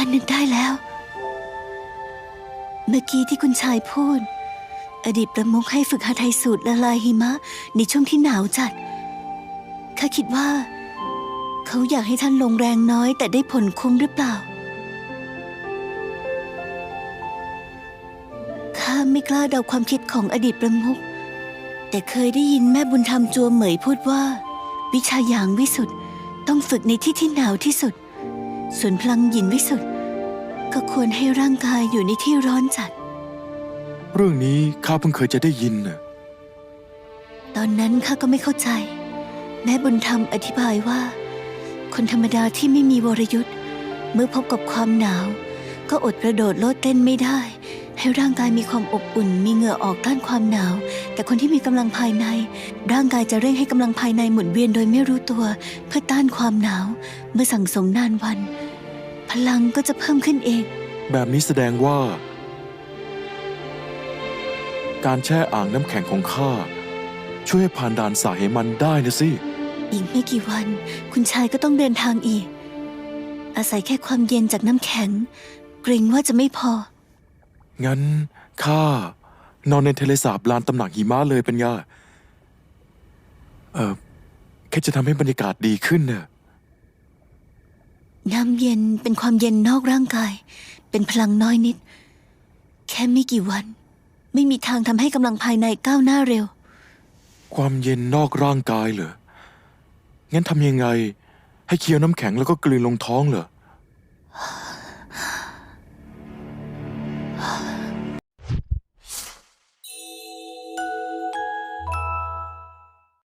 ท่านนึกได้แล้ว เมื่อกี้ที่คุณชายพูด อดีตประมุขให้ฝึกหาไทยสูตรละลายหิมะในช่วงที่หนาวจัด ข้าคิดว่า เขาอยากให้ท่านลงแรงน้อยแต่ได้ผลคุ้มหรือเปล่า ข้าไม่กล้าเดาความคิดของอดีตประมุขแต่เคยได้ยินแม่บุญธรรมจัวเหมยพูดว่า วิชาหยางวิสุทธ์ต้องฝึกในที่ที่หนาวที่สุด ส่วนพลังหยินวิสุทธ์ก็ควรให้ร่างกายอยู่ในที่ร้อนจัด เรื่องนี้ข้าเพิ่งเคยจะได้ยินน่ะตอนนั้นข้าก็ไม่เข้าใจ แม่บุญธรรมอธิบายว่า คนธรรมดาที่ไม่มีวรยุทธ์เมื่อพบกับความหนาว ก็อดกระโดดโลดเต้นไม่ได้ ให้ร่างกายมีความอบอุ่น มีเหงื่อออกต้านความหนาว แต่คนที่มีกำลังภายใน ร่างกายจะเร่งให้กำลังภายในหมุนเวียนโดยไม่รู้ตัว เพื่อต้านความหนาว เมื่อสั่งสมนานวัน พลังก็จะเพิ่มขึ้นเอง แบบนี้แสดงว่า การแช่อ่างน้ำแข็งของข้าช่วยให้ผ่านด่านสาเหมันได้นะสิ อีกไม่กี่วัน คุณชายก็ต้องเดินทางอีก อาศัยแค่ความเย็นจากน้ำแข็ง เกรงว่าจะไม่พอ งั้นข้านอนในทะเลสาบลานตำหนักหิมะเลยเป็นไงเออแค่จะทำให้บรรยากาศดีขึ้นน่ะ น้ำเย็นเป็นความเย็นนอกร่างกาย เป็นพลังน้อยนิด แค่ไม่กี่วัน ไม่มีทางทำให้กำลังภายในก้าวหน้าเร็ว ความเย็นนอกร่างกายเหรอ งั้นทำยังไง ให้เคี้ยวน้ำแข็งแล้วก็กลืนลงท้องเหรอ